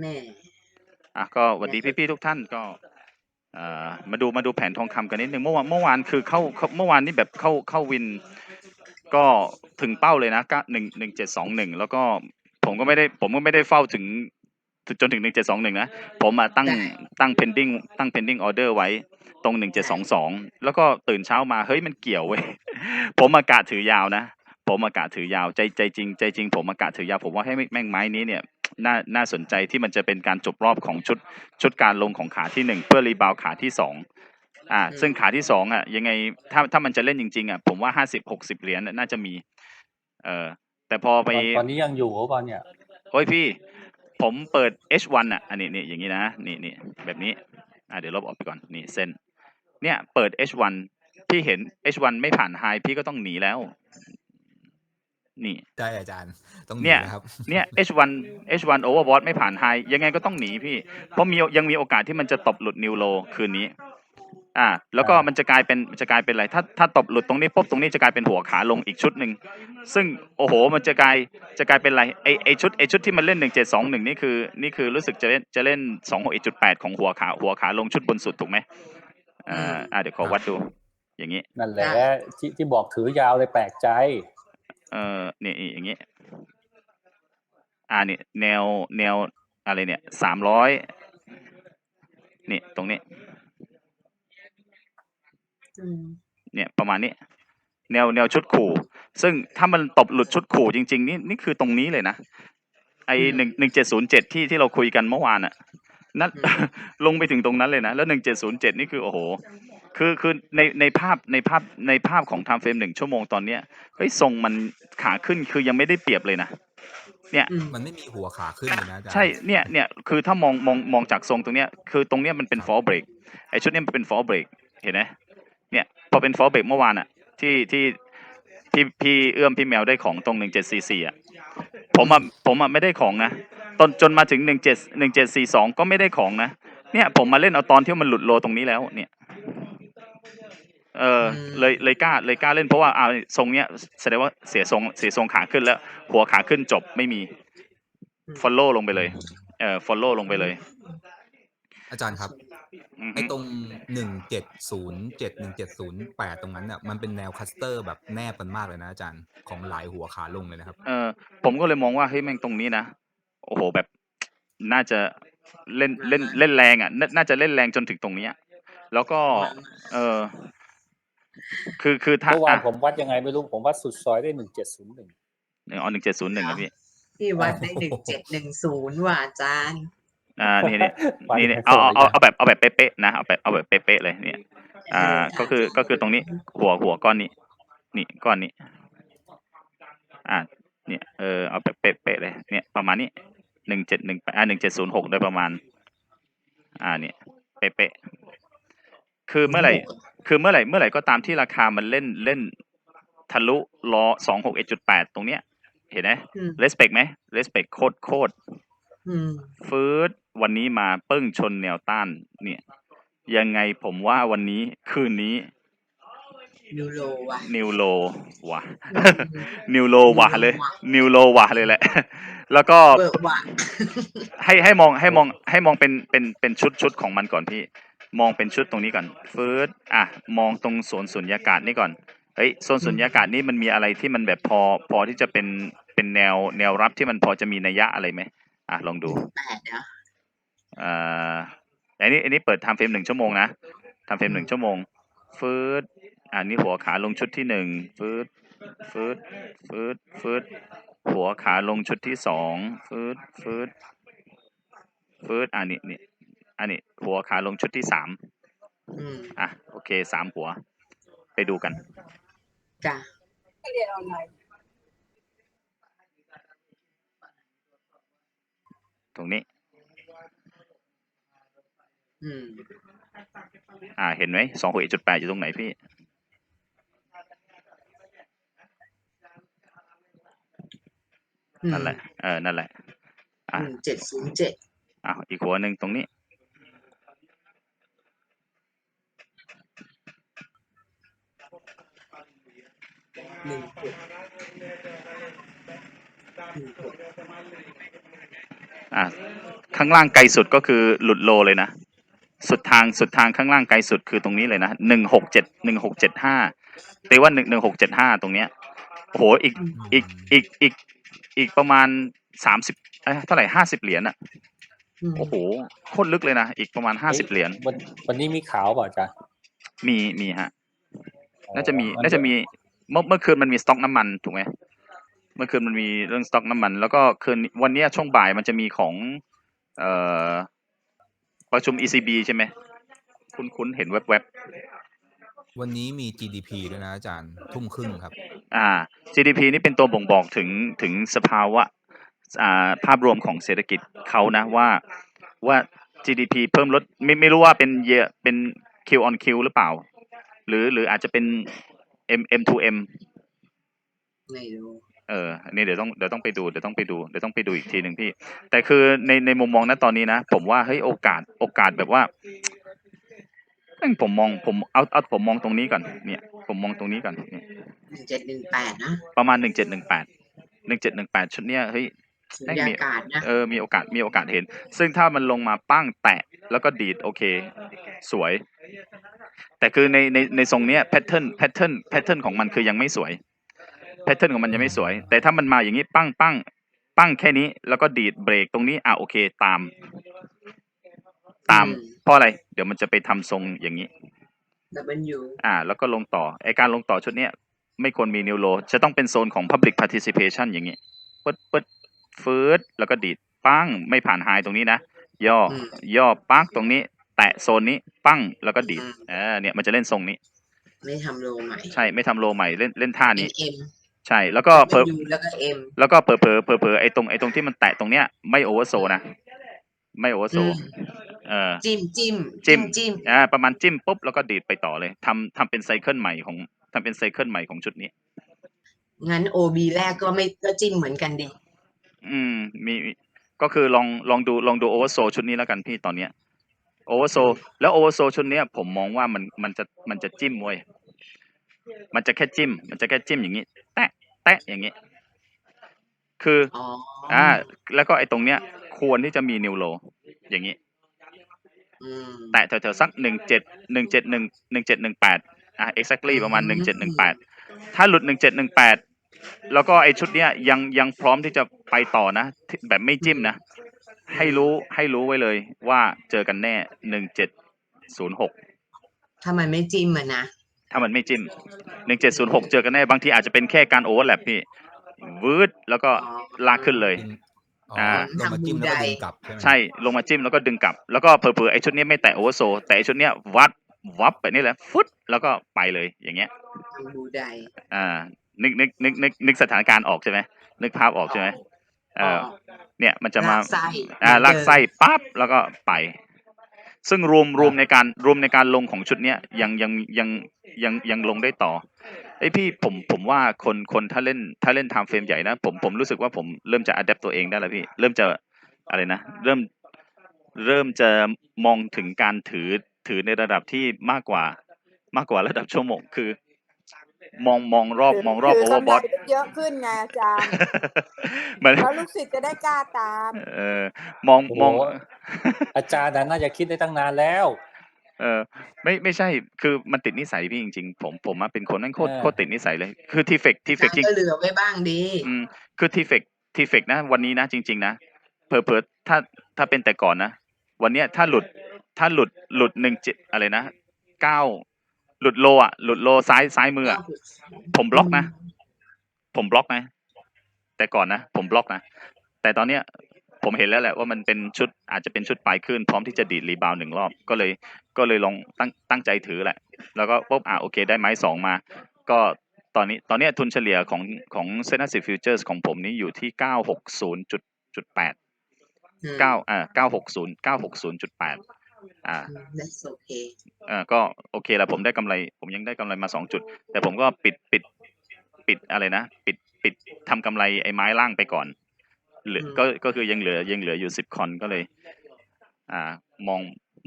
แม่อะก็สวัสดีพี่ๆทุกท่านก็เอ่อมาดูมาดูแผนทองคำกันนิดนึงเมื่อวานเมื่อวานคือเข้าเข้าเมื่อวานนี่แบบเข้าเข้าวิน ก็ถึงเป้าเลยนะก็หนึ่งหนึ่งเจ็ดสองหนึ่งแล้วก็ผมก็ไม่ได้ผมก็ไม่ได้เฝ้าถึงถึงจนถึงหนึ่งเจ็ดสองหนึ่งนะผมมาตั้งตั้ง pending ตั้ง pending order ไว้ตรงหนึ่งเจ็ดสองสองแล้วก็ตื่นเช้ามาเฮ้ยมันเกี่ยวเว้ยผมอากาศถือยาวนะ ผมอากาศถือยาวใจใจจริงใจจริง ผมอากาศถือยาวผมว่าให้แม่งไม้นี้เนี่ย น่าน่าสนใจที่มันจะเป็นการจบรอบของชุดชุดการลงของขาที่หนึ่งเพื่อรีบาวขาที่สองอ่าซึ่งขาที่สองอะยังไงถ้าถ้ามันจะเล่นจริงๆอะผมว่าห้าสิบหกสิบเหรียญน่ะน่าจะมี เออแต่พอไปตอนตอนนี้ยังอยู่หรือเปล่าเนี่ยโอ้ยพี่ ผมเปิด H1 อะอันนี้นี่อย่างนี้นะนี่นี่แบบนี้อ่าเดี๋ยวลบออกไปก่อนนี่เส้น เนี่ยเปิด H1 พี่เห็น H1 ไม่ผ่านไฮพี่ก็ต้องหนีแล้ว นี่ใช่อาจารย์ต้องหเนี่นียนะครับเนี่ย H1 H1 overbought ไม่ผ่านไฮยังไงก็ต้องหนีพี่ เพราะมียังมีโอกาสที่มันจะตบหลุดนิวโลคืนนี้ อ่า แล้วก็อ่ามัมันจะกลายเป็นมันจะกลายเป็นอะไร ถ้าถ้าตบหลุดตรงนี้ปุ๊บตรงนี้จะกลายเป็นหัวขาลงอีกชุดหนึ่งซึ่งโอ้โห มันจะกลายจะกลายเป็นอะไรไอไอชุดไอชุดที่มันเล่นหนึ่งเจ็ดสองหนึ่งนี่คือนี่คือรู้สึกจะเล่นจะเล่นสองหกจุดแปดของหัวขาหัวขาลงชุดบนสุดถูกไหมอ่าอ่าเดี๋ยวขอวัดดูอย่างนี้ นั่นแหละที่ที่บอกถือยาวเลยแปลกใจ เออเนี่ยนี่อย่างนี้อ่าเนี่ยแนวแนวอะไรเนี่ยสามร้อยนี่ตรงนี้อืมเนี่ยประมาณนี้ แนวแนวชุดขู่ ซึ่งถ้ามันตบหลุดชุดขู่จริง ๆ นี่นี่คือตรงนี้เลยนะไอหนึ่งหนึ่งเจ็ดศูนย์เจ็ดที่ที่เราคุยกันเมื่อวานอะนั่นลงไปถึงตรงนั้นเลยนะ แล้วหนึ่งเจ็ดศูนย์เจ็ดนี่คือโอ้โห คือคือในในภาพในภาพในภาพของไทม์เฟรมหนึ่งชั่วโมงตอนเนี้ยเฮ้ยทรงมันขาขึ้นคือยังไม่ได้เปรียบเลยนะอืมมันไม่มีหัวขาขึ้นเลยนะอาจารย์ใช่เนี่ยเนี่ยคือถ้ามองมองมองจากทรงตรงเนี้ยคือตรงเนี้ยมันเป็น fall break ไอชุดเนี้ยมันเป็น fall break เห็นไหมเนี่ยพอเป็น fall break เมื่อวานอะที่ที่ที่พี่เอื้อมพี่แมวได้ของตรงหนึ่งเจ็ดสี่สี่อะผมอะผมอะไม่ได้ของนะตอนจนมาถึงหนึ่งเจ็ดหนึ่งเจ็ดสี่สองก็ไม่ได้ของนะเนี่ยผมมาเล่นเอาตอนที่มันหลุดโลตรงนี้แล้วเนี่ย เออเลยเลยกล้าเลยกล้าเล่นเพราะว่าอ่าทรงเนี้ยแสดงว่าเสียทรงเสียทรงขาขึ้นแล้ว หัวขาขึ้นจบไม่มี follow ลงไปเลยเอ่อ follow ลงไปเลย อาจารย์ครับอือฮึไอ้ตรงหนึ่งเจ็ดศูนย์เจ็ดหนึ่งเจ็ดศูนย์แปดตรงนั้นเนี่ยมันเป็นแนวคัสเตอร์แบบแนบกันมากเลยนะอาจารย์ของหลายหัวขาลงเลยนะครับเออผมก็เลยมองว่าเฮ้ยแม่งตรงนี้นะโอ้โหแบบน่าจะเล่นเล่นเล่นแรงอะนาน่าจะเล่นแรงจนถึงตรงเนี้ยแล้วก็ เออ คือคือถ้าเมื่อวานอะผมวัดยังไงไม่รู้ผมวัดสุดซอยได้หนึ่งเจ็ดศูนย์หนึ่งหนึ่งอ๋อหนึ่งเจ็ดศูนย์หนึ่งครับพี่พี่วัดได้หนึ่งเจ็ดหนึ่งศูนย์ว่ะอาจารย์อ่านี่นี่นี่นี่เอาเอาเอาเอาแบบเอาแบบเป๊ะๆนะเอาแบบเอาแบบเป๊ะๆเลยเนี่ย อ่าก็คือก็คือตรงนี้หัวหัวก้อนนี้ นี่ก้อนนี้ อ่าเนี่ยเออเอาแบบเป๊ะๆเลย เนี่ยประมาณนี้หนึ่งเจ็ดหนึ่งอ่าหนึ่งเจ็ดศูนย์หกโดยประมาณ อ่าเนี่ยเป๊ะๆ คือเมื่อไหร่ คือเมื่อไหร่ เมื่อไหร่ก็ตามที่ราคามันเล่นเล่นทะลุล้อสองหกเอ็ดจุดแปดตรงเนี้ย เห็นไหมอืม เลสเปกไหมเลสเปกโคตรโคตร อืม ฟืดวันนี้มาปึ้งชนแนวต้าน เนี่ย ยังไงผมว่าวันนี้คืนนี้ยูโรว่ะ นิวโลว่ะอืมนิวโลว่ะเลย นิวโลว่ะเลยแหละ แล้วก็เบิกว่ะ ให้ให้มองให้มองให้มองเป็นเป็นเป็นชุดชุดของมันก่อนพี่ มองเป็นชุดตรงนี้ก่อนฟืดอะมองตรงสวนสุญญากาศนี่ก่อนเฮ้ยโซนสุญญากาศนี่มันมีอะไรที่มันแบบพอพอที่จะเป็นเป็นแนวแนวรับที่มันพอจะมีนัยยะอะไรไหมอะลองดูแปดนะอ่าอันนี้อันนี้เปิดไทม์เฟรมหนึ่งชั่วโมงนะไทม์เฟรมหนึ่งชั่วโมงฟืดอันนี้หัวขาลงชุดที่หนึ่งฟืดฟืดฟืดฟืดหัวขาลงชุดที่สองฟืดฟืดฟืดอันนี้นี่ อันนี้ หัวขาลงชุดที่สามอืมอะ โอเคสามหัว ไปดูกันจ้ะตรงนี้ อืม อ่า เห็นไหมสองหกจุดแปดอยู่ตรงไหนพี่อืมนั่นแหละ เออ นั่นแหละ อะหนึ่งเจ็ดศูนย์เจ็ดอะอีกหัวหนึ่งตรงนี้ หนึ่งหกหนึ่งหกอะข้างล่างไกลสุดก็คือหลุดโลเลยนะ สุดทางสุดทางข้างล่างไกลสุดคือตรงนี้เลยนะหนึ่งหกเจ็ดหนึ่งหกเจ็ดห้าตีว่าหนึ่งหนึ่งหกเจ็ดห้าตรงเนี้ยโอ้โหอีกอีกอีกอีกอีกประมาณสามสิบเอ้ยเท่าไหร่ห้าสิบเหรียญอะอืมโอ้โหโคตรลึกเลยนะ อีกประมาณห้าสิบเหรียญวันวันนี้มีข่าวเปล่าอาจารย์มีมีฮะอ๋อน่าจะมีงั้น่าจะมี เมื่อเมื่อคืนมันมีสต็อกน้ำมันถูกไหมเมื่อคืนมันมีเรื่องสต็อกน้ำมัน แล้วก็คืนวันเนี้ยช่วงบ่ายมันจะมีของเอ่อประชุม ECB ใช่ไหมคุณคุณเห็นแวบวันนี้มี GDP ด้วยนะอาจารย์ทุ่มครึ่งครับๆอ่า GDP นี่เป็นตัวบ่งบอกถึงถึงสภาวะอ่าภาพรวมของเศรษฐกิจเขานะว่าว่า GDP เพิ่มลดไม่ไม่รู้ว่าเป็นเยเป็น Q on Q หรือเปล่า หรือหรืออาจจะเป็น M M to M ไม่รู้เอออันนี้เดี๋ยวต้องเดี๋ยวต้องไปดูเดี๋ยวต้องไปดูเดี๋ยวต้องไปดูอีกทีหนึ่งพี่ แต่คือในในมุมมองนะตอนนี้นะ ผมว่าเฮ้ยโอกาสโอกาสแบบว่าแม่งผมมองผมเอาเอาผมมองตรงนี้ก่อนเนี่ยผมมองตรงนี้ก่อนเนี่ยหนึ่งเจ็ดหนึ่งแปดนะประมาณหนึ่งเจ็ดหนึ่งแปดหนึ่งเจ็ดหนึ่งแปดชุดเนี้ยเฮ้ยสุญไม่ญามีกาศนะเออมีโอกาสมีโอกาสเห็น ซึ่งถ้ามันลงมาปั้งแตะแล้วก็ดีดโอเค สวย แต่คือในในในทรงเนี้ยแพทเทิร์นแพทเทิร์นแพทเทิร์นของมันคือยังไม่สวยแพทเทิร์นของมันยังไม่สวย แต่ถ้ามันมาอย่างนี้ปั้งปั้งปั้งแค่นี้ แล้วก็ดีดเบรกตรงนี้อะโอเคตาม ตามอืมเพราะอะไร เดี๋ยวมันจะไปทำทรงอย่างนี้ W อ่า แล้วก็ลงต่อไอการลงต่อชุดเนี้ยไม่ควรมีนิวโลจะต้องเป็นโซนของ Public Participation อย่างนี้ปึ๊ดปึ๊ดฟืดแล้วก็ดีดปั้งไม่ผ่านไฮตรงนี้นะ ย่ออืมย่อปักตรงนี้ แตะโซนนี้ปั้งแล้วก็ดีดอืมเออเนี่ยมันจะเล่นทรงนี้ ไม่ทำโลใหม่ ใช่ไม่ทำโลใหม่เล่นเล่นท่านี้เป็น M ใช่แล้วก็เผลอ W แล้วก็ M แล้วก็เผลอเผลอเผลอเผลอไอตรงไอตรงที่มันแตะตรงเนี้ยไม่โอเวอร์โซนะ ไม่โอเวอร์โซอืม เออ จิ้มจิ้มจิ้ม จิ้มอ่าประมาณจิ้มปุ๊บแล้วก็ดีดไปต่อเลยทำทำเป็นไซเคิลใหม่ของทำเป็นไซเคิลใหม่ของชุดนี้ งั้น OB แรกก็ไม่ก็จิ้มเหมือนกันดิอืมมีมีก็คือลองลองดูลองดูโอเวอร์โซชุดนี้แล้วกันพี่ตอนเนี้ย โอเวอร์โซแล้วโอเวอร์โซชุดเนี้ยผมมองว่ามันมันจะมันจะจิ้มเว้ยมันจะแค่จิ้ม มันจะแค่จิ้มอย่างนี้ แตะแตะอย่างนี้ คืออ๋ออ่า แล้วก็ไอ้ตรงเนี้ย ควรที่จะมีนิวโล อย่างนี้อืมแตะแถวๆสักหนึ่งเจ็ดหนึ่งเจ็ดหนึ่งหนึ่งเจ็ดหนึ่งแปดอะ exactly ประมาณหนึ่งเจ็ดหนึ่งแปดถ้าหลุดหนึ่งเจ็ดหนึ่งแปดแล้วก็ไอ้ชุดเนี้ยยังยังพร้อมที่จะไปต่อนะที่แบบไม่จิ้มนะ ให้รู้ให้รู้ไว้เลยว่าเจอกันแน่หนึ่งเจ็ดศูนย์หกถ้ามันไม่จิ้มอะนะถ้ามันไม่จิ้มหนึ่งเจ็ดศูนย์หกเจอกันแน่บางทีอาจจะเป็นแค่การโอเวอร์แลปพี่วืดแล้วก็อ๋อลากขึ้นเลยดึงอ๋ออ่า ลงมาจิ้มแล้วก็ดึงกลับใช่ไหมใช่ลงมาจิ้มแล้วก็ดึงกลับ แล้วก็เผลอๆไอ้ชุดนี้ไม่แตะโอเวอร์โซแต่ไอ้ชุดเนี้ยวัดวับไปนี่แหละฟุตแล้วก็ไปเลยอย่างเงี้ยทำบูไดอ่านึกนึกนึกนึกนึกสถานการณ์ออกใช่ไหมนึกภาพออกใช่ไหมเออ เนี่ยมันจะมาลากไส้อ่าเหมือนลากไส้เดิมปั๊บแล้วก็ไป ซึ่งรวมรวมในการรวมในการลงของชุดเนี้ยยังยังยังยังยังลงได้ต่อไอยพี่ผมผมว่าคนคนถ้าเล่นถ้าเล่นไทม์เฟรมใหญ่นะผมผมรู้สึกว่าผมเริ่มจะอัดแอปตัวเองได้แล้วพี่ เริ่มจะอะไรนะ เริ่มเริ่มจะมองถึงการถือถือในระดับที่มากกว่ามากกว่าระดับชั่วโมงคือ มองมองรอบมองรอบถืโอเวอร์บอทกำไรเยอะขึ้นไงอาจารย์เหมือนแล้วลูกศิษย์จะได้กล้าตาม เออ มองโอ้มองโหอาจารย์น่ะน่าจะคิดได้ตั้งนานแล้ว เออไม่ไม่ใช่คือมันติดนิสัยพี่จริงๆ ผมผมอะเป็นคนนั่นโคตรเออ โคตรติดนิสัยเลย คือทีเฟกทีเฟกอาจริง ก็เหลือไว้บ้างดี อืมคือทีเฟกทีเฟกนะ วันนี้นะจริง ๆ นะเพอเพอถ้าถ้าเป็นแต่ก่อนนะ วันเนี้ยถ้าหลุดถ้าหลุดหลุดหนึ่งเจ็ดอะไรนะเก้า หลุดโลอะหลุดโลซ้ายซ้ายมืออะผมบล็อกนะ ผมบล็อกนะ แต่ก่อนนะ ผมบล็อกนะ แต่ตอนเนี้ย ผมเห็นแล้วแหละว่ามันเป็นชุดอาจจะเป็นชุดปลายขึ้น พร้อมที่จะดีดรีบาวด์หนึ่งรอบ ก็เลยก็เลยลองตั้งตั้งใจถือแหละ แล้วก็ปุ๊บอะโอเค ได้ไม้สองมา ก็ตอนนี้ตอนเนี้ยทุนเฉลี่ยของของเซ็นทรัลฟิวเจอร์สของผมนี้อยู่ที่เก้าหกศูนย์จุดจุดแปดอืมเก้าอ่าเก้าหกศูนย์เก้าหกศูนย์จุดแปด อ่าอืม that's okay เออก็โอเคละผมได้กำไร ผมยังได้กำไรมาสองจุด แต่ผมก็ปิดปิดปิดอะไรนะ ปิดปิดทำกำไรไอ้ไม้ล่างไปก่อนเหลืออืมก็ก็คือยังเหลือยังเหลืออยู่สิบคอนก็เลย อ่ามอง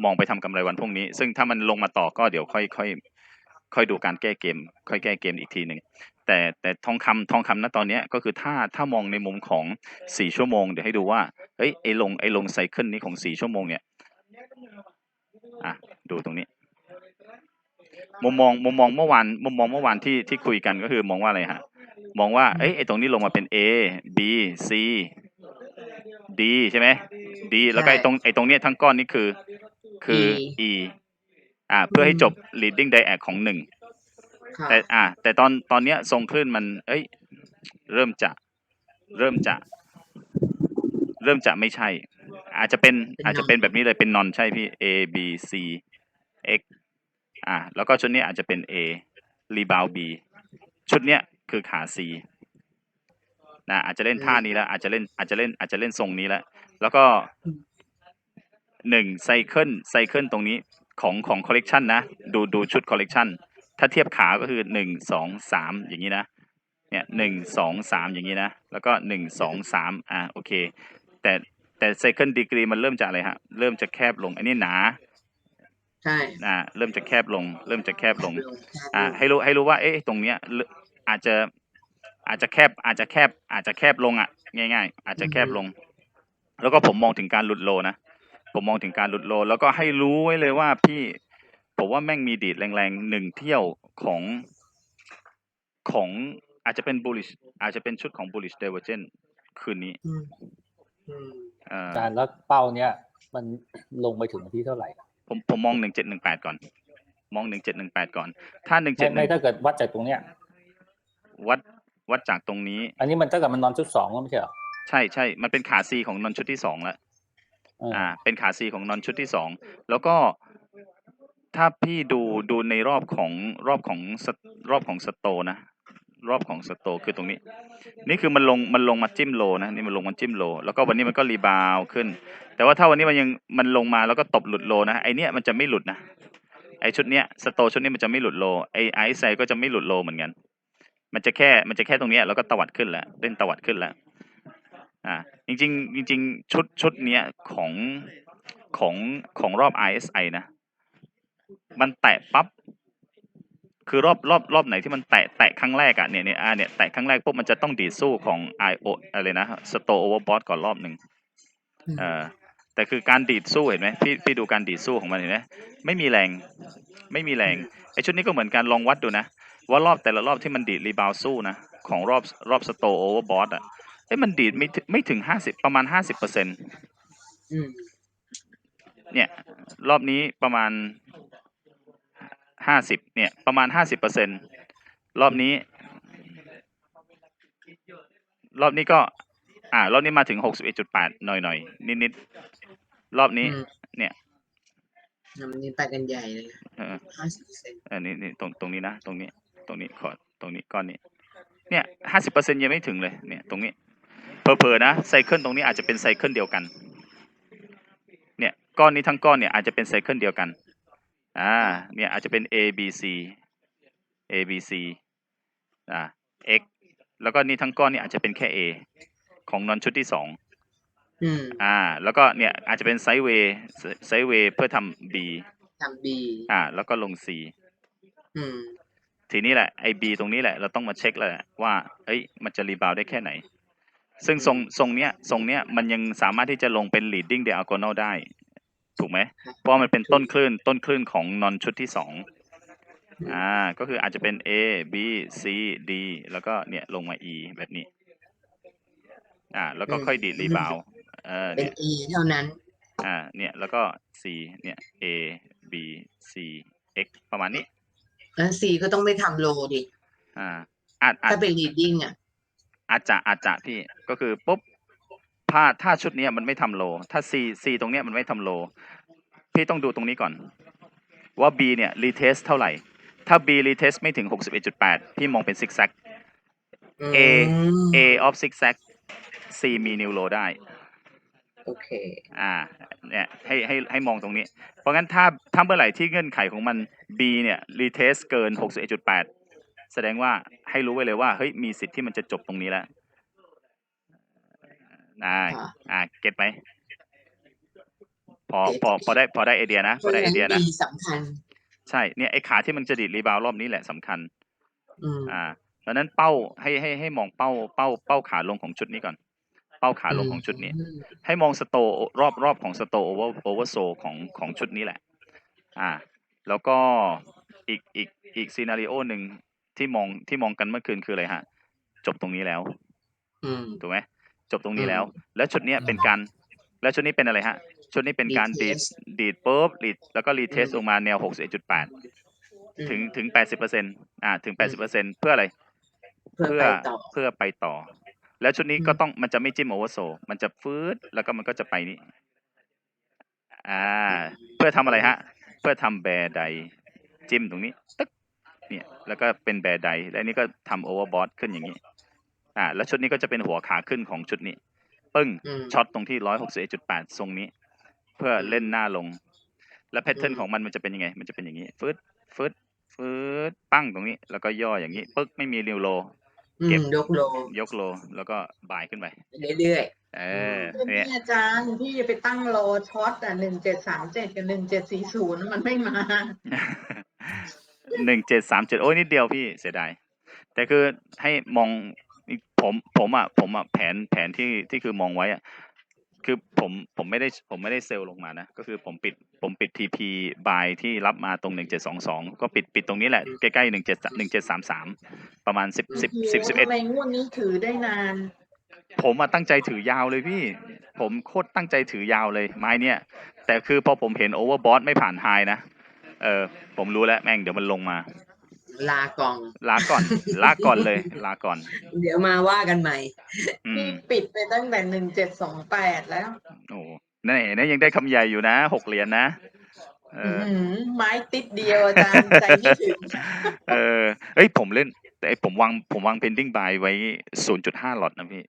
มองไปทำกำไรวันพรุ่งนี้ ซึ่งถ้ามันลงมาต่อก็เดี๋ยวค่อยค่อยค่อยดูการแก้เกม ค่อยแก้เกมอีกทีหนึ่งแต่แต่ทองคำทองคำณตอนเนี้ยก็คือถ้าถ้ามองในมุมของสี่ชั่วโมง เดี๋ยวให้ดูว่าเฮ้ยไอลงไอลงไซเคิลนี้ของสี่ชั่วโมงเนี่ย อะดูตรงนี้ มุมมองมุมมองเมื่อวานมุมมองเมื่อวานที่ที่คุยกันก็คือมองว่าอะไรฮะมองว่าเอ้ยไอตรงนี้ลงมาเป็น A B C D ใช่ไหม D แล้วก็ไอตรงไอตรงเนี้ยทั้งก้อนนี้คือ คือ E อ่า เพื่อให้จบ leading diag ของหนึ่งค่ะแต่อ่า แต่ตอนตอนเนี้ยทรงคลื่นมัน เอ้ย เริ่มจะ เริ่มจะ เริ่มจะไม่ใช่ อาจจะเป็นเป็นอาจจะ non เป็นแบบนี้เลยเป็นนอนใช่พี่ A B C X อ่าแล้วก็ชุดนี้อาจจะเป็น A rebound B ชุดเนี้ยคือขา C นะอาจจะเล่นท่านี้แล้ว อาจจะเล่นอาจจะเล่นอาจจะเล่นทรงนี้แล้วแล้วก็หนึ่งไซเคิลไซเคิลตรงนี้ของของคอลเลกชันนะดูดูชุดคอลเลกชันถ้าเทียบขาก็คือหนึ่งสองสามอย่างนี้นะเนี่ยหนึ่งสองสามอย่างนี้นะ แล้วก็หนึ่งสองสามอ่าโอเค แต่ แต่ไซเคิลดีกรีมันเริ่มจากอะไรฮะ เริ่มจะแคบลง อันนี้หนา ใช่อ่าเริ่มจะแคบลง เริ่มจะแคบลงลงอ่า ให้รู้ให้รู้ว่า เอ๊ะตรงเนี้ยเริ่มอาจจะอาจจะแคบอาจจะแคบ อาจจะแคบลงอะ ง่าย ๆ อาจจะแคบลง แล้วก็ผมมองถึงการหลุดโลนะผมมองถึงการหลุดโล แล้วก็ให้รู้ไว้เลยว่าพี่ผมว่าแม่งมีดีดแรงๆหนึ่งเที่ยวของของอาจจะเป็น bullish อาจจะเป็นชุดของ bullish divergence คืนนี้ อืมอืมเอ่ออาจารย์แล้วเป้าเนี้ยมันลงไปถึงที่เท่าไหร่ ผมผมมองหนึ่งเจ็ดหนึ่งแปดก่อน มองหนึ่งเจ็ดหนึ่งแปดก่อน ถ้าหนึ่งไม่เจ็ดหไม่นึ่งถ้าเกิดวัดจากตรงเนี้ย วัดวัดจากตรงนี้ อันนี้มันถ้าเกิดมันนอนชุดสองแล้วไม่ใช่เหรอใช่ใช่มันเป็นขาซีของนอนชุดที่สองแล้วเออออ่า เป็นขาซีของนอนชุดที่สองแล้วก็ถ้าพี่ดูดูในรอบของรอบของสตรอบของสโตนะ รอบของสโตคือตรงนี้ นี่คือมันลงมันลงมาจิ้มโลนะนี่มันลงมาจิ้มโล แล้วก็วันนี้มันก็รีบาวขึ้น แต่ว่าถ้าวันนี้มันยังมันลงมาแล้วก็ตบหลุดโลนะไอเนี้ยมันจะไม่หลุดนะไอชุดเนี้ยสโตชุดนี้มันจะไม่หลุดโลไอไอซ์ไซก็จะไม่หลุดโลเหมือนกัน มันจะแค่มันจะแค่ตรงเนี้ยแล้วก็ตวัดขึ้นแล้วเล่นตวัดขึ้นแล้วอ่าจริงๆจริงๆชุดชุดเนี้ยของของของรอบ RSI นะ มันแตะปั๊บ คือรอบรอบรอบไหนที่มันแตะแตะครั้งแรกอะเนี่ยเนี่ยอ่าเนี่ยแตะครั้งแรกปุ๊บมันจะต้องดีดสู้ของ IO อะไรนะสโตโอเวอร์บอทก่อนรอบหนึ่งอืมเออแต่คือการดีดสู้เห็นไหมพี่พี่ดูการดีดสู้ของมันเห็นไหมไม่มีแรง ไม่มีแรงไอชุดนี้ก็เหมือนกันลองวัดดูนะ ว่ารอบแต่ละรอบที่มันดีดรีบาวสู้นะของรอบรอบสโตโอเวอร์บอทอะเอ้ยมันดีดไม่ถึงไม่ถึงห้าสิบประมาณห้าสิบเปอร์เซ็นอืมเนี่ย รอบนี้ประมาณ ห้าสิบเนี่ย ประมาณห้าสิบเปอร์เซ็นรอบนี้ รอบนี้ก็ อ่ารอบนี้มาถึงหกสิบเอ็ดจุดแปดหน่อยหน่อยนิดนิดๆรอบนี้อืมเนี่ยวันนี้ไปกันใหญ่เลยนะเออห้าสิบเปอร์เซ็นต์เออนี่นี่ตรงตรงนี้นะตรงนี้ ตรงนี้ขอตรงนี้ก้อนนี้ เนี่ยห้าสิบเปอร์เซ็นยังไม่ถึงเลย เนี่ยตรงนี้เพอเพอๆนะไซเคิลตรงนี้อาจจะเป็นไซเคิลเดียวกัน เนี่ยก้อนนี้ทั้งก้อนเนี่ยอาจจะเป็นไซเคิลเดียวกัน อ่าเนี่ยอาจจะเป็น A B C A B C อ่า X แล้วก็นี่ทั้งก้อนเนี่ยอาจจะเป็นแค่ A ของนอนชุดที่สองอืมอ่า แล้วก็เนี่ยอาจจะเป็นไซด์เวย์ไซด์เวย์เพื่อทำ B ทำบีอ่า แล้วก็ลง C อืมทีนี้แหละไอ B ตรงนี้แหละเราต้องมาเช็คแล้วแหละว่าเอ้ยมันจะรีบาวได้แค่ไหน ซึ่งทรงทรงเนี้ยทรงเนี้ยมันยังสามารถที่จะลงเป็น leading diagonal ได้ ถูกไหมเพราะมันเป็นต้นคลื่นต้นคลื่นของนอนชุดที่สองอ่าก็คืออาจจะเป็น A B C D แล้วก็เนี่ยลงมา E แบบนี้ อ่า แล้วก็ค่อยดีดรีบาวเออเป็นเนี่ยเอเท่านั้น อ่าเนี่ยแล้วก็ C เนี่ย A B C X ประมาณนี้ แล้วซีก็ต้องไม่ทำโลดิ อ่าอาจอาจ ถ้าเป็น leading อะ อาจจะอาจจะพี่ก็คือปุ๊บ ถ้าถ้าชุดเนี้ยมันไม่ทำโล ถ้า C C ตรงเนี้ยมันไม่ทำโล พี่ต้องดูตรงนี้ก่อน ว่า B เนี่ยรีเทสเท่าไหร่ ถ้า B รีเทสไม่ถึง 61.8 พี่มองเป็นซิกแซก A A of zigzag C มีนิวโลได้ โอเค อ่า เนี่ยให้ให้ให้มองตรงนี้ เพราะงั้นถ้าถ้าเมื่อไหร่ที่เงื่อนไขของมัน B เนี่ยรีเทสเกิน 61.8 แสดงว่าให้รู้ไว้เลยว่า เฮ้ย มีสิทธิ์ที่มันจะจบตรงนี้แล้ว ได้ค่ะอ่า เก็ตไหม พอ พอ พอได้ พอได้ไอเดียนะเพพอราะได้ฉะไอนั้นเดียนะบีสำคัญ ใช่ เนี่ยไอขาที่มันจะดีดรีบาวด์รอบนี้แหละสำคัญ อืม อ่าดังนั้นเป้าให้ให้ให้มองเป้า เป้า เป้าขาลงของชุดนี้ก่อน เป้าขาลงของชุดนี้อืมให้มองสโตรอบรอบของสโตโอเวอร์โอเวอร์โซของของชุดนี้แหละ อ่า แล้วก็อีกอีกอีกซีนารีโอหนึ่งที่มองที่มองกันเมื่อคืนคืออะไรฮะ จบตรงนี้แล้ว อืม ถูกไหม จบตรงนี้อืมแล้ว แล้วชุดเนี้ยเป็นการ แล้วชุดนี้เป็นอะไรฮะ ชุดนี้เป็นการดีด Retest ดีดปุ๊บดีดแล้วก็รีเทสอืมลงมาแนวหกสิบจุดแปดอืมถึงถึงแปดสิบเปอร์เซ็นต์อ่าถึงแปดสิบเปอร์เซ็นต์เพื่ออะไรเพื่อไปต่อ เพื่อไปต่อ แล้วชุดนี้อืมก็ต้องมันจะไม่จิ้มโอเวอร์โซมันจะฟืดแล้วก็มันก็จะไปนี่อ่า เพื่อทำอะไรฮะ เพื่อทำแบร์ไดจิ้มตรงนี้ตึ๊กเนี่ย แล้วก็เป็นแบร์ไดและนี่ก็ทำโอเวอร์บอทขึ้นอย่างนี้ อ่าแล้วชุดนี้ก็จะเป็นหัวขาขึ้นของชุดนี้ ปึ้งอืมช็อตตรงที่ร้อยหกสิบจุดแปดทรงนี้ เพื่อเล่นหน้าลง แล้วแพทเทิร์นอืมของมันมันจะเป็นยังไง มันจะเป็นอย่างนี้ฟืดฟืดฟืดปั้งตรงนี้ แล้วก็ย่ออย่างนี้ปึ๊กไม่มีริวโลอืเก็บมยกโลยกโล แล้วก็บ่ายขึ้นไปเรื่อยเออคือเนี่ยพี่อาจารย์พี่จะไปตั้งโลช็อตอะหนึ่งเจ็ดสามเจ็ดกับหนึ่งเจ็ดสี่ศูนย์มันไม่มาหนึ่งเจ็ดสามเจ็ดโอ้ยนิดเดียวพี่เสียดายแต่คือให้มอง ผมผมอะผมอะแผนแผนที่ที่คือมองไว้อะคือผมผมไม่ได้ผมไม่ได้เซลล์ลงมานะ ก็คือผมปิดผมปิด TP บายที่รับมาตรงหนึ่งเจ็ดสองสองก็ปิดปิดตรงนี้แหละ ใกล้ๆหนึ่งเจ็ดหนึ่งเจ็ดสามสามประมาณสิบสิบสิบสิบเอ็ดทำไมงวดนี้ถือได้นาน ผมอะตั้งใจถือยาวเลยพี่ ผมโคตรตั้งใจถือยาวเลยไม้เนี่ย แต่คือพอผมเห็นโอเวอร์บอสไม่ผ่านไฮนะ เออผมรู้แล้วแม่งเดี๋ยวมันลงมาๆ ลากอง ลาก่อน ลาก่อนเลย ลาก่อน เดี๋ยวมาว่ากันใหม่อืพี่มปิดไปตั้งแต่หนึ่งเจ็ดสองแปดแล้ว โอ้โหนั่นเองนะยังได้คำใหญ่อยู่นะหกเหรียญนะเออหือไม้ติดเดียวอาจารย์ใจไม่ถึงเออเอ้ยผมเล่นแต่ไอ้ผมวางผมวาง pending buy ไว้0.5หลอดนะพี่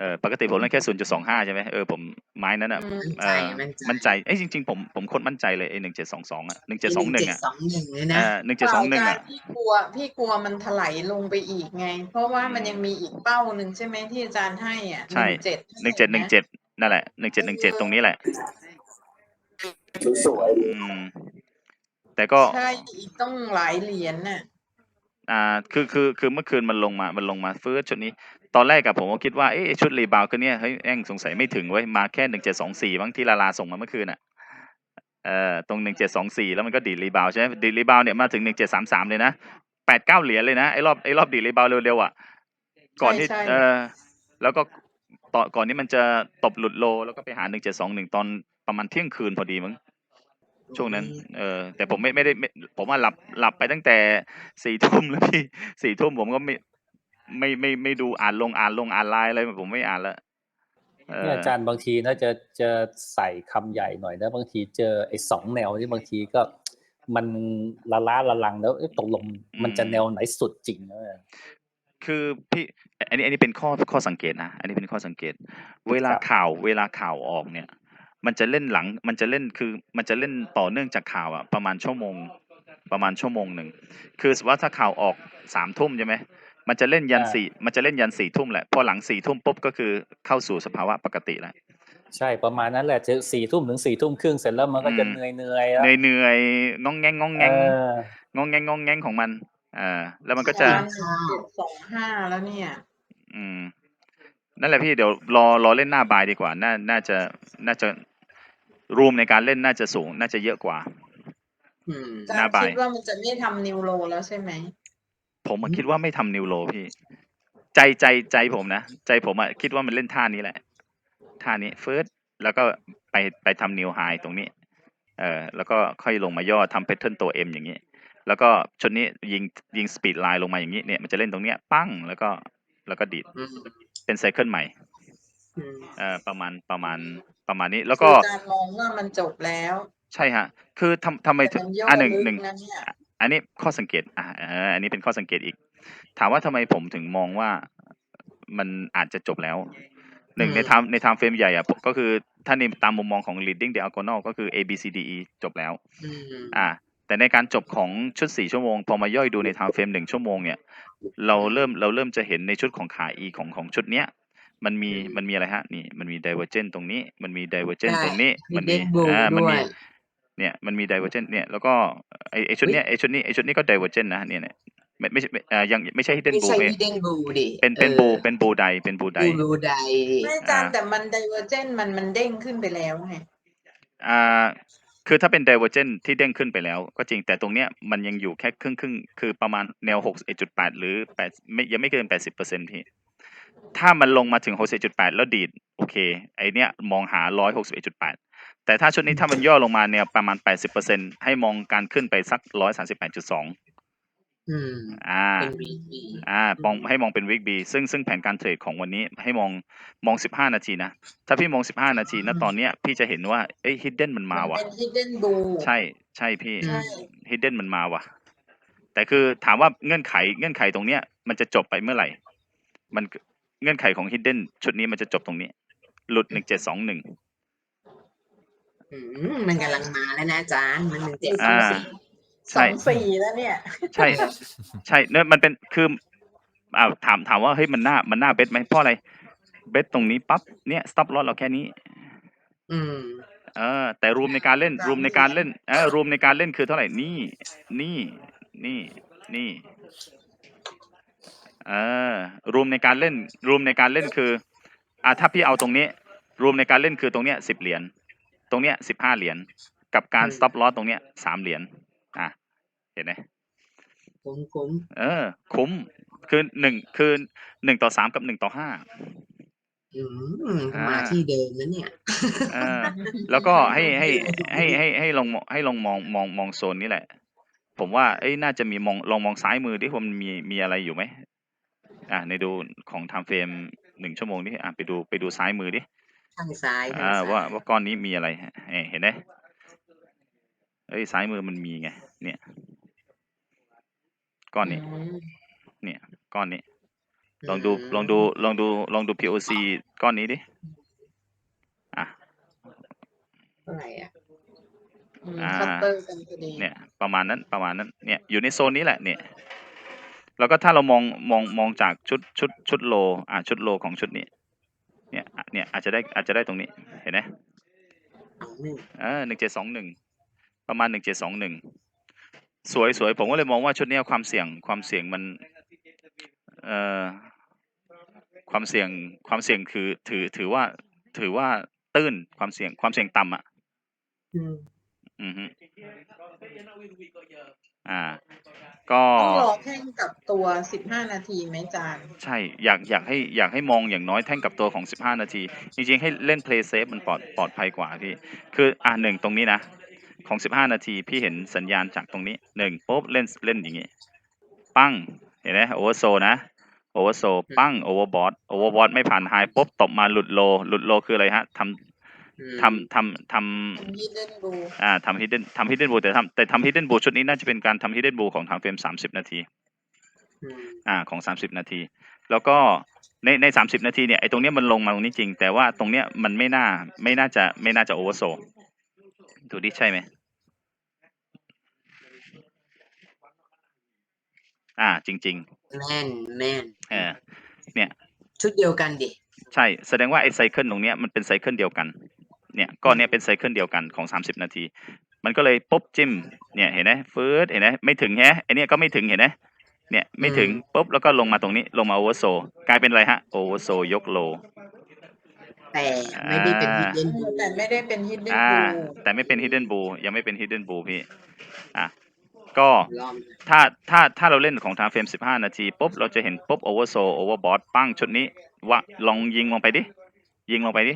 เออปกติผมเล่นแค่0.25ใช่ไหมเออผมไม้นั้นอะอืมเออมั่นใจมั่นใจเอ้ยจริง ๆ ผมผมโคตรมั่นใจเลยไอ้หนึ่งเจ็ดสองสองอะหนึ่งเจ็ดสองหนึ่งอะสองหนึ่งเลยเอนะอหนึ่งเจ็ดสองหนึ่งเปล่าอะอาจารย์พี่กลัวพี่กลัวมันถลายลงไปอีกไง เพราะว่ามันยังมีอีกเป้าหนึ่งใช่ไหมที่อาจารย์ให้อะใช่เจ็ดหนึ่งเจ็ดหนึ่งเจ็ดนั่นแหละหนึ่งเจ็ดหนึ่งเจ็ดตรงนี้แหละสวยอืมแต่ก็ใช่อีกต้องหลายเหรียญน่ะอ่าคือคือคือเมื่อคืนมันลงมา มันลงมาฟื้นชุดนี้ ตอนแรกกับผมก็คิดว่าเอ๊ะชุดรีบาวคือเนี่ยเฮ้ยแองสงสัยไม่ถึงเว้ยมาแค่หนึ่งเจ็ดสองสี่บางที่ลาลาส่งมาเมื่อคืนอะเอ่อตรงหนึ่งเจ็ดสองสี่แล้วมันก็ดีดรีบาวใช่ไหมดีดรีบาวเนี่ยมาถึงหนึ่งเจ็ดสามสามเลยนะแปดเก้าเหรียญเลยนะไอ้รอบไอ้รอบดีดรีบาวเร็วๆอะก่อนที่ใช่ใช่ เออแล้วก็ต่อก่อนนี้มันจะตบหลุดโล แล้วก็ไปหาหนึ่งเจ็ดสองหนึ่งตอนประมาณเที่ยงคืนพอดีมั้ง ช่วงนั้น เออ แต่ผมไม่ไม่ได้ไม่ผมว่าหลับหลับไปตั้งแต่สี่ทุ่มแล้วพี่ สี่ทุ่มผมก็ไม่ ไม่ไม่ไม่ดูอ่านลงอ่านลงอ่านไลน์อะไรผมไม่อ่านละเอเนี่ยออาจารย์บางทีนะจะจะใส่คำใหญ่หน่อยนะบางทีเจอไอ้สองแนวที่บางทีก็มันละล้าละลังแล้วเอ๊ะตกลงมันจะแนวไหนสุดจริงนะคือพี่อันนี้อันนี้เป็นข้อข้อสังเกตนะอันนี้เป็นข้อสังเกต เวลาครับข่าวเวลาข่าวออกเนี่ย มันจะเล่นหลังมันจะเล่นคือมันจะเล่นต่อเนื่องจากข่าวอะประมาณชั่วโมง ประมาณชั่วโมงหนึ่งคือสมมุติว่าถ้าข่าวออกสามทุ่มใช่ไหม มันจะเล่นยันสี่มันจะเล่นยันสี่ทุ่มแหละพอหลังสี่ทุ่มปุ๊บก็คือเข้าสู่สภาวะปกติแล้วใช่ประมาณนั้นแหละจะสี่ทุ่มถึงสี่ทุ่มครึ่งเสร็จแล้วมันก็จะอืมเหนื่อยเหนื่อยๆแล้วเหนื่อยๆงองแงงงองแงงเอององแงงงองแงงของมันอ่าแล้วมันก็จะอาจารย์เจ็ดสองห้าแล้วเนี่ย อืม นั่นแหละพี่เดี๋ยวรอรอเล่นหน้าบายดีกว่า น่าน่าจะน่าจะรูมในการเล่นน่าจะสูง น่าจะเยอะกว่าอืมอาจารหน้าย์บายคิดว่ามันจะไม่ทำนิวโรแล้วใช่ไหม ผมอะคิดว่าไม่ทำนิวโรพี่ ใจใจใจผมนะ ใจผมอะคิดว่ามันเล่นท่านี้แหละ ท่านี้เฟิร์สแล้วก็ไปไปทำนิวไฮตรงนี้ เออแล้วก็ค่อยลงมาย่อทำแพทเทิร์นตัวเอ็มอย่างนี้ แล้วก็ชุดนี้ยิงยิงสปีดไลน์ลงมาอย่างนี้เนี่ยมันจะเล่นตรงเนี้ยปั้งแล้วก็แล้วก็ดีดอืมเป็นไซเคิลใหม่อืมเอ่อประมาณประมาณประมาณนี้แล้วก็คืออาจารย์มองว่ามันจบแล้วใช่ฮะคือทำทำไมแต่ถึงมันย่ออะหนึ่งลึกหนึ่งนะเนี่ย อันนี้ข้อสังเกตอ่าอันนี้เป็นข้อสังเกตอีก ถามว่าทำไมผมถึงมองว่ามันอาจจะจบแล้ว หนึ่งอืมในทำในไทม์เฟรมใหญ่อะผมก็คือถ้าในตามมุมมองของ leading diagonal ก็คือ A B C D E จบแล้วอืมอ่า แต่ในการจบของชุดสี่ชั่วโมง พอมาย่อยดูในไทม์เฟรมหนึ่งชั่วโมงเนี่ย เราเริ่มเราเริ่มจะเห็นในชุดของขา E ของของชุดเนี้ยมันมีอืมมันมีอะไรฮะนี่มันมี divergent ตรงนี้ มันมี divergent ใช่ตรงนี้มีมันมี Dead Bull อ่ามันด้วมีย เนี่ยมันมี divergent เนี่ยแล้วก็ไอไอชุดเนี้ยไอชุดนี้ไอชุดนี้ก็ divergent นะเนี่ยเนี่ยไม่ไม่ใช่ไม่เอ่อยังไม่ใช่ hidden ไม่ blue ใช่พี่ฮิดเด้งบูดิเป็นเป็นบูเป็นบูไดเป็นบูไดบูบูไดไม่อาจารย์อ่าแต่มันไดเวอร์เจนมันมันเด้งขึ้นไปแล้วไงอ่าคือถ้าเป็น divergent ที่เด้งขึ้นไปแล้ว ก็จริงแต่ตรงเนี้ยมันยังอยู่แค่ครึ่งครึ่งๆคือประมาณแนว61.8หรือ8ไม่ยังไม่เกิน80%พี่ ถ้ามันลงมาถึง61.8แล้วดีด โอเค ไอเนี้ยมองหา161.8แต่ถ้าชุดนี้ถ้ามันย่อลงมาแนวประมาณ 80%ให้มองการขึ้นไปสัก 138.2อืมอ่าเป็นวีบีอ่ามองให้มองเป็นวิกบีซึ่งซึ่งแผนการเทรดของวันนี้ให้มองมอง15นาทีนะ ถ้าพี่มอง15นาทีนะตอนเนี้ยพี่จะเห็นว่าเอ้ย hidden มันมาว่ะเป็น hidden blue ใช่ใช่พี่ใช่ hidden มันมาว่ะ แต่คือถามว่าเงื่อนไขเงื่อนไขตรงเนี้ยมันจะจบไปเมื่อไหร่ มันเงื่อนไขของ hidden ชุดนี้มันจะจบตรงนี้ หลุด1721อืม มันกำลังมาแล้วนะอาจารย์มันหนึ่งเจ็ดสออ่างสี่สองสี่แล้วเนี่ย ใช่ ใช่เนี่ยมันเป็นคืออ่าถามถามว่าเฮ้ยมันน่ามันน่าเบสไหมเพราะอะไร เบสตรงนี้ปั๊บเนี่ย stop loss เราแค่นี้ อืมเออ แต่รูมในการเล่นรูมในการเล่นเออรูมในการเล่นคือเท่าไหร่นี่ นี่ นี่นี่เออรูมในการเล่นรูมในการเล่นคือ อะถ้าพี่เอาตรงนี้รูมในการเล่นคือตรงเนี้ยสิบเหรียญ ตรงเนี้ยสิบห้าเหรียญกับการอืม stop loss ตรงเนี้ยสามเหรียญอะเห็นไหมคุ้มคุ้มเออ คุ้ม คือหนึ่งคือหนึ่งต่อสามกับหนึ่งต่อห้าอืมอ่ามมาที่เดิมแล้วเนี่ยเออแล้วก็ให้ให้ให้ให้ให้ลองมองให้ลองมองมองมองโซนนี้แหละ ผมว่าเอ้ยน่าจะมีมองลองมองซ้ายมือดิว่ามันมีมีอะไรอยู่ไหมอ่าในดูของไทม์เฟรมหนึ่งชั่วโมงนี่อะไปดูไปดูซ้ายมือดิ ทางซ้ายทางอ่าซ้ายว่าว่าก้อนนี้มีอะไรฮะเอ้ยเห็นไหมเอ้ย ซ้ายมือมันมีไง เนี่ย ก้อนนี้อืมเนี่ย ก้อนนี้ลองดู ลองดูลองดู ลองดู POC ก้อนนี้ดิอะเท่าไหร่อะอืมอ่าคัตเตอร์กันพอดี เนี่ย ประมาณนั้น ประมาณนั้น เนี่ย อยู่ในโซนนี้แหละเนี่ย แล้วก็ถ้าเรามอง มอง มองจากชุด ชุด ชุดโล อะชุดโลของชุดนี้ เนี่ยอะเนี่ยอาจจะได้อาจจะได้ตรงนี้เห็นไหมสองหนึ่งเออหนึ่งเจ็ดสองหนึ่งประมาณหนึ่งเจ็ดสองหนึ่งสวยสวยผมก็เลยมองว่าชุดเนี้ยความเสี่ยงความเสี่ยงมันเอ่อความเสี่ยงความเสี่ยงคือถือถือว่าถือว่าตื้นความเสี่ยงความเสี่ยงต่ำอะอืมอือฮึอ่า ก็ต้องรอแท่งกับตัวสิบห้านาทีไหมอาจารย์ใช่อยากอยากให้อยากให้มองอย่างน้อยแท่งกับตัวของ 15 นาที จริงๆ ให้เล่น play safe มันปลอดปลอดภัยกว่าพี่ คืออ่าหนึ่งตรงนี้นะ ของ 15 นาทีพี่เห็นสัญญาณจากตรงนี้หนึ่งปุ๊บเล่นเล่นอย่างงี้ ปั้งเห็นไหมโอเวอร์โซนะโอเวอร์โซปั้งโอเวอร์บอทโอเวอร์บอทไม่ผ่านไฮปุ๊บตบมาหลุดโล หลุดโลคืออะไรฮะทำอืม ทำทำทำเป็น hidden blue อ่าทำ hidden ทำ hidden blue แต่ทำแต่ทำ hidden blue ชุดนี้น่าจะเป็นการทำ hidden blue ของทางเฟรม30นาทีอืมอ่าของ30นาที แล้วก็ในใน30นาทีเนี่ยไอ้ตรงเนี้ยมันลงมาตรงนี้จริง แต่ว่าตรงเนี้ยมันไม่น่าไม่น่าจะไม่น่าจะโอเวอร์โซดูดิใช่ไหมอ่า จริงแม่นแม่นๆเออชุดเดียวกันดิ ใช่ แสดงว่าไอ้ไซเคิลตรงเนี้ยมันเป็นไซเคิลเดียวกัน เนี่ยก้อนเนี้ยเป็นไซเคิลเดียวกันของ 30 นาที มันก็เลยปุ๊บจิ้มเนี่ยเห็นไหมฟืดเห็นไหมไม่ถึงแฮะไอเนี้ยก็ไม่ถึงเห็นไหมเนี่ยไม่ถึงปุ๊บแล้วก็ลงมาตรงนี้ลงมาโอเวอร์โซกลายเป็นอะไรฮะโอเวอร์โซยกโล แต่ไม่ได้เป็นอ่าฮิดเด้นบูแต่ไม่ได้เป็น hidden อ่า blue แต่ไม่เป็น hidden blue ยังไม่เป็น hidden blue พี่อะก็ลองถ้าถ้าถ้าเราเล่นของทางเฟรม 15 นาทีปุ๊บเราจะเห็นปุ๊บโอเวอร์โซโอเวอร์บอทปั้งชุดนี้ว่าลองยิงลงไปดิ ยิงลงไปดิ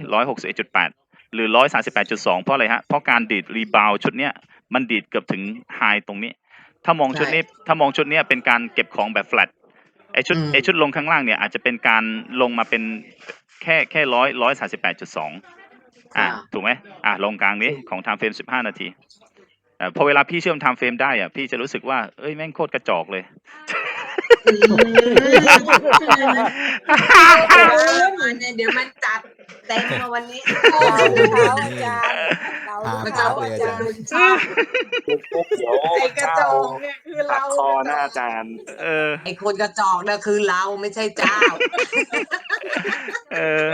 161.8ห รือ 138.2 เพราะอะไรฮะ เพราะการดีดรีบาวชุดเนี้ยมันดีดเกือบถึงไฮตรงนี้ ถ้ามองชุดนี้ถ้ามองชุดเนี้ยเป็นการเก็บของแบบ flat ไอชุดไอชุดลงข้างล่างเนี่ยอาจจะเป็นการลงมาเป็นแค่แค่ร้อยร้อยสาสิบแปดจุดสองอ่าถูกไหมอ่าลงกลางนี้ของไทม์เฟรมสิบห้านาทีอ่า พอเวลาพี่เชื่อมไทม์เฟรมได้อะพี่จะรู้สึกว่าเอ้ยแม่งโคตรกระจอกเลยมาเนี่ยเดี๋ยวมันจัดเต็มมาวันนี้เราเขาอาจารย์เราอ่าเขาอาจารย์ชอบไอกระจอกเนี่ยคือเราคอหน้าอาจารย์ เออ ไอ้คนกระจอกเนี่ยคือเราไม่ใช่เจ้า เออ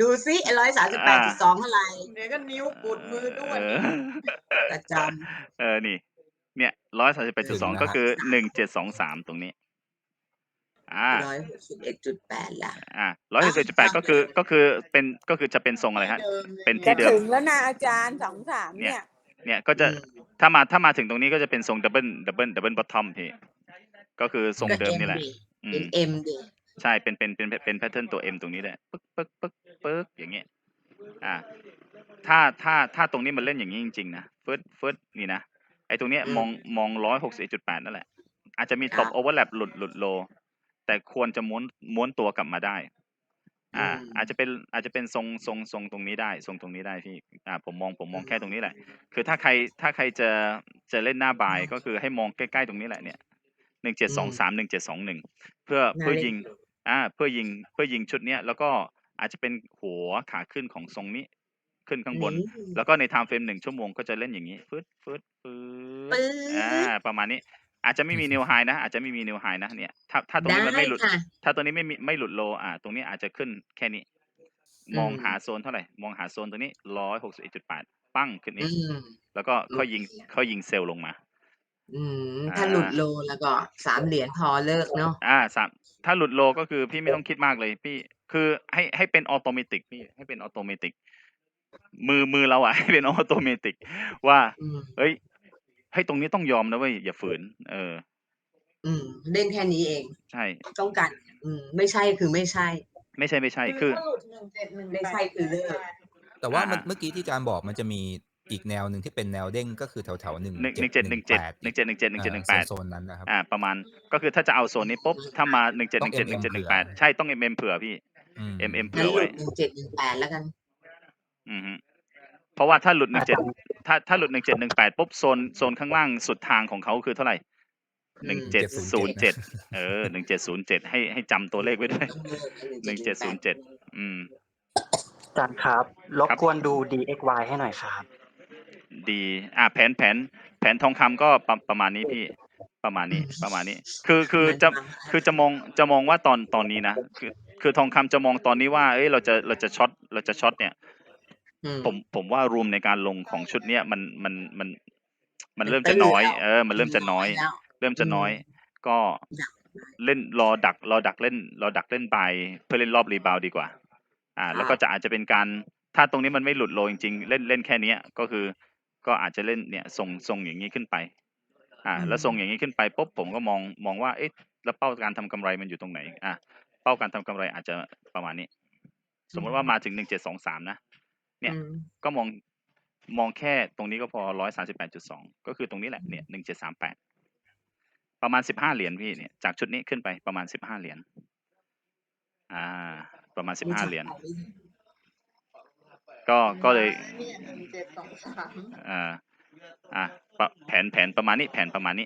ดูซิไอ้ร้อยสามสิบแปดจุดสองเท่าไหร่เดี๋ยวก็นิ้วปุดมือด้วเอยอประจเออนี่ เนี่ยร้อยสามสิบแปดจุดสองถึงนะก็คือหนึ่งเจ็ดสองสามตรงนี้อ่าร้อยหกสิบเอ็ดจุดแปดละอ่าร้อยสิบจุดแปดก็คือก็คือเป็นก็คือจะเป็นทรงอะไรฮะ เป็นจะที่เดิมถึงแล้วนะอาจารย์สองสามเนี่ยเนี่ย เนี่ยก็จะถ้ามาถ้ามาถึงตรงนี้ก็จะเป็นทรงดับเบิลดับเบิลดับเบิลบอททอมพี่ ก็คือทรงเดิมนี่แหละอืเป็นมเอ็มดิ ใช่เป็นเป็นเป็นเป็นแพทเทิร์นตัว M ตรงนี้แหละปึ๊กปึ๊กปึ๊กปึ๊กอย่างเงี้ยอ่าถ้าถ้าถ้าตรงนี้มันเล่นอย่างนี้จริงๆนะเฟิร์สเฟิร์สนี่นะไอ้ตรงเนี้ยมองมองร้อยหกสิบจุดแปดนั่นแหละ อาจจะมีตบโอเวอร์แลปหลุดหลุดโล แต่ควรจะม้วนม้วนตัวกลับมาได้ อ่า อาจจะเป็นอาจจะเป็นทรงทรงทรงตรงนี้ได้ ทรงตรงนี้ได้พี่อ่าผมมองผมมองแค่ตรงนี้แหละ คือถ้าใครถ้าใครจะจะเล่นหน้าบายก็คือให้มองใกล้ๆตรงนี้แหละเนี่ยหนึ่งเจ็ดสองสามหนึ่งเจ็ดสองหนึ่งเพื่อเพื่อยิง อ่าเพื่อยิง เพื่อยิงชุดเนี้ย แล้วก็อาจจะเป็นหัวขาขึ้นของทรงนี้ ขึ้นข้างบนแล้วก็ในไทม์เฟรมหนึ่งชั่วโมง ก็จะเล่นอย่างนี้ฟึดฟึดฟึปื๊ดอ่าด ประมาณนี้ อาจจะไม่มีนิวไฮนะ อาจจะไม่มีนิวไฮนะเนี่ย ถ้า ถ้าตรงได้นี้มันไม่หลุด ค่ะ ถ้าตัวนี้ไม่มี ไม่หลุดโลอ่า ตรงนี้อาจจะขึ้นแค่นี้มองอืมหาโซนเท่าไหร่มองหาโซนตัวนี้ร้อยหกสิบเอ็ดจุดแปดปั้ง ขึ้นอืนี้ ม แล้วก็ค่อยยิงโอเคค่อยยิงเซลล์ลงมา อืมถ้าอ่าหลุดโลแล้วก็สามเหรียญพอเลิกเนาะอ่าสาม ถ้าหลุดโลก็คือพี่ไม่ต้องคิดมากเลย พี่คือให้ให้เป็นออโตเมติกพี่ให้เป็นออโตเมติกมือมือเราอะให้เป็นออโตเมติกว่าอืมเฮ้ยให้ยตรงนี้ต้องยอมนะเว้ยอย่าฝืน เออ อืมเล่นแค่นี้เอง ใช่ ต้องการอืมไม่ใช่คือไม่ใช่ ไม่ใช่ไม่ใช่คือถ้าหลุดหนึ่งเจ็ดหนึ่งไม่ใช่คือเลิก แต่ว่าเมื่ออ่า เมื่อกี้ที่อาจารย์บอกมันจะมี อีกแนวหนึ่งที่เป็นแนวเด้งก็คือแถวแถวๆหนึ่งหนึ่งหนึ่งเจ็ดหนึ่งเจ็ดหนึ่งเจ็ดหนึ่งเจ็ดหนึ่งเจ็ดหนึ่งแปดโซนๆนั้นนะครับอ่าประมาณก็คือถ้าจะเอาโซนนี้ปุ๊บถ้ามาหนึ่งเจ็ดหนึ่งเจ็ดหนึ่งเจ็ดหนึ่งแปดใช่ต้องเอ็มเอ็มเผื่อพี่อืม MM งั้นหลุเผื่อไว้ดหนึ่งเจ็ดหนึ่งแปดแล้วกัน อือฮึเพราะว่าถ้าหลุดหนึ่งเจ็ดถ้าถ้าหลุดหนึ่งเจ็ดหนึ่งแปดปุ๊บโซนโซนข้างล่างสุดทางของเขาคือเท่าไหร่หนึ่งเจ็ดศูนย์เจ็ดเออหนึ่งเจ็ดศูนย์เจ็ดให้ให้จำตัวเลขไว้ด้วยต้องเลิกหนึ่งเจ็ดศูนย์เจ็ดอืมอาจารย์ครับรบกวนดู DXY ให้หน่อยครับ ดี อ่าแผนแผน แผนทองคำก็ประประมาณนี้พี่ ประมาณนี้ ประมาณนี้ คือคือจะคือจะมองจะมองว่าตอนตอนนี้นะคือคือทองคำจะมองตอนนี้ว่า เอ้ยเราจะเราจะช็อตเราจะช็อตเนี่ย อืผมผมว่ารวมในการลงของชุดเนี้ยมันมันมันมันมันเริ่มจะตื้นน้อยแล้วเออ มันเริ่มจะน้อย แล้ว เริ่มจะน้อย ก็ดักเล่นรอดักรอดักเล่นรอดักเล่นบายเพื่อเล่นรอบรีบาวด์ดีกว่า อ่า แล้วก็จะอาจจะเป็นการถ้าตรงนี้มันไม่หลุดโลจริงๆเล่นเล่นแค่เนี้ย ก็คือ ก็อาจจะเล่นเนี่ยทรงทรงอย่างนี้ขึ้นไปอ่าแล้วทรงอย่างนี้ขึ้นไปปุ๊บผมก็มองมองว่าเอ๊ะแล้วเป้าการทำกำไรมันอยู่ตรงไหนอะเป้าการทำกำไรอาจจะประมาณนี้ สมมติว่ามาถึงหนึ่งเจ็ดสองสามนะเนี่ยอืมก็มองมองแค่ตรงนี้ก็พอร้อยสาสิบแปดจุดสองก็คือตรงนี้แหละเนี่ยหนึ่งเจ็ดสามแปดประมาณสิบห้าเหรียญพี่เนี่ยจากชุดนี้ขึ้นไปประมาณสิบห้าเหรียญอ่า ประมาณสิบห้าเหรียญ ก็ก็เลยเนี่ยหนึ่งเจ็ดสองสามอ่าอะปะแผนแผนประมาณนี้แผนประมาณนี้